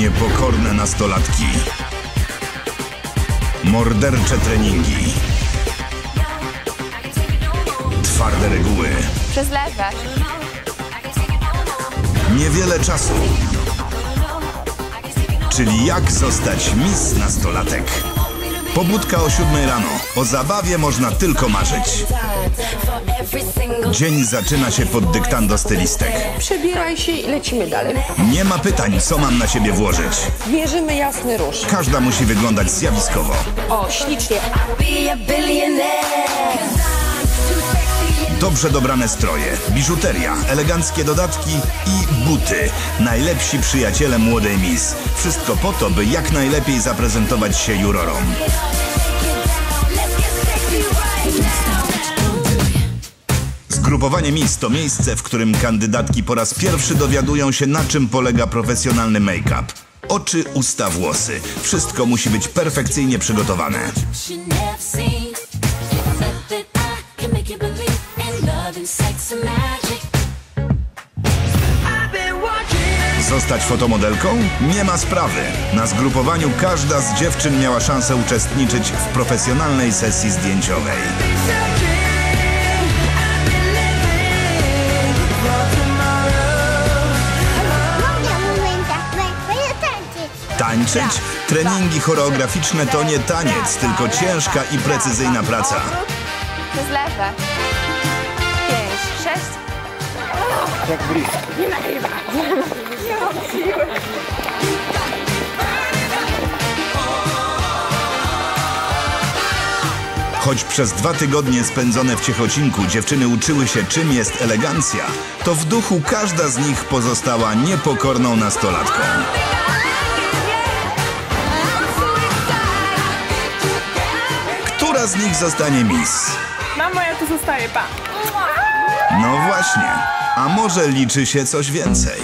Niepokorne nastolatki. Mordercze treningi. Twarde reguły. Przez lewe. Niewiele czasu. Czyli jak zostać mis nastolatek. Pobudka o 7 rano. O zabawie można tylko marzyć. Dzień zaczyna się pod dyktando stylistek. Przebieraj się i lecimy dalej. Nie ma pytań, co mam na siebie włożyć. Mierzymy jasny róż. Każda musi wyglądać zjawiskowo. O, ślicznie. Dobrze dobrane stroje, biżuteria, eleganckie dodatki i buty. Najlepsi przyjaciele młodej Miss. Wszystko po to, by jak najlepiej zaprezentować się jurorom. Zgrupowanie Miss to miejsce, w którym kandydatki po raz pierwszy dowiadują się, na czym polega profesjonalny make-up. Oczy, usta, włosy. Wszystko musi być perfekcyjnie przygotowane. Zostać fotomodelką? Nie ma sprawy. Na zgrupowaniu każda z dziewczyn miała szansę uczestniczyć w profesjonalnej sesji zdjęciowej. Tańczyć. Treningi choreograficzne to nie taniec, tylko ciężka i precyzyjna praca. Przez lewe. Pięć, sześć. Choć przez dwa tygodnie spędzone w Ciechocinku dziewczyny uczyły się czym jest elegancja, to w duchu każda z nich pozostała niepokorną nastolatką. Z nich zostanie miss? Mamo, ja tu zostaję, pa. No właśnie, a może liczy się coś więcej?